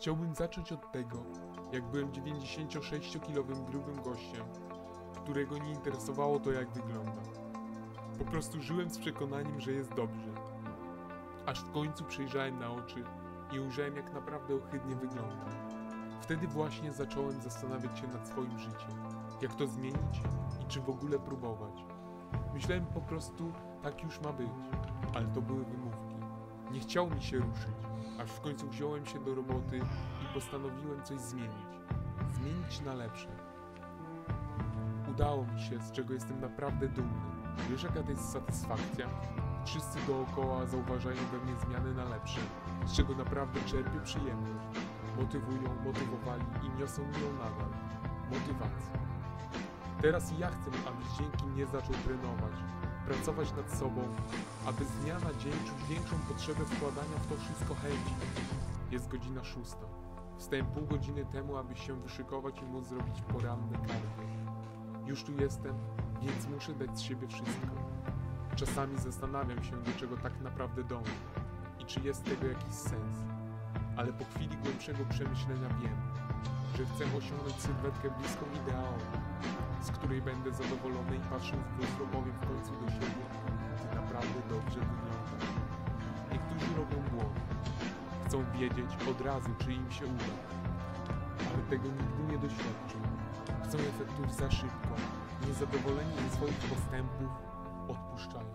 Chciałbym zacząć od tego, jak byłem 96-kilowym grubym gościem, którego nie interesowało to, jak wygląda. Po prostu żyłem z przekonaniem, że jest dobrze. Aż w końcu przejrzałem na oczy i ujrzałem, jak naprawdę ohydnie wyglądam. Wtedy właśnie zacząłem zastanawiać się nad swoim życiem. Jak to zmienić i czy w ogóle próbować. Myślałem po prostu, tak już ma być, ale to były wymówki. Nie chciało mi się ruszyć, aż w końcu wziąłem się do roboty i postanowiłem coś zmienić. Zmienić na lepsze. Udało mi się, z czego jestem naprawdę dumny. Wiesz jaka to jest satysfakcja? Wszyscy dookoła zauważają we mnie zmiany na lepsze, z czego naprawdę czerpię przyjemność. Motywują, motywowali i niosą mi ją nadal. Motywację. Teraz ja chcę, abyś dzięki mnie zaczął trenować, pracować nad sobą, aby z dnia na dzień czuć większą potrzebę wkładania w to wszystko chęci. Jest godzina szósta. Wstałem pół godziny temu, aby się wyszykować i móc zrobić poranny kardio. Już tu jestem, więc muszę dać z siebie wszystko. Czasami zastanawiam się, do czego tak naprawdę dążę i czy jest tego jakiś sens. Ale po chwili głębszego przemyślenia wiem, że chcę osiągnąć sylwetkę bliską ideałowi, z której będę zadowolony i patrząc w lustro powiem w końcu do siebie, ty naprawdę dobrze wyglądasz. Niektórzy robią błąd. Chcą wiedzieć od razu, czy im się uda. Ale tego nigdy nie doświadczą. Chcą efektów za szybko. Niezadowoleni ze swoich postępów odpuszczają.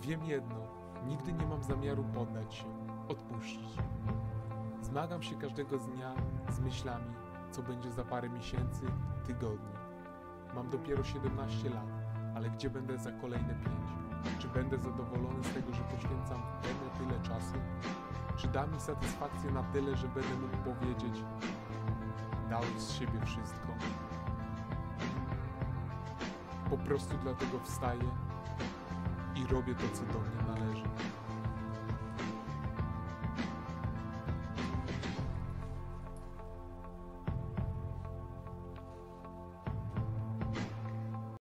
Wiem jedno, nigdy nie mam zamiaru poddać się, odpuścić. Zmagam się każdego dnia z myślami, co będzie za parę miesięcy, tygodni. Mam dopiero 17 lat, ale gdzie będę za kolejne 5? Czy będę zadowolony z tego, że poświęcam tyle, tyle czasu? Czy da mi satysfakcję na tyle, że będę mógł powiedzieć, dałeś z siebie wszystko? Po prostu dlatego wstaję i robię to, co do mnie należy.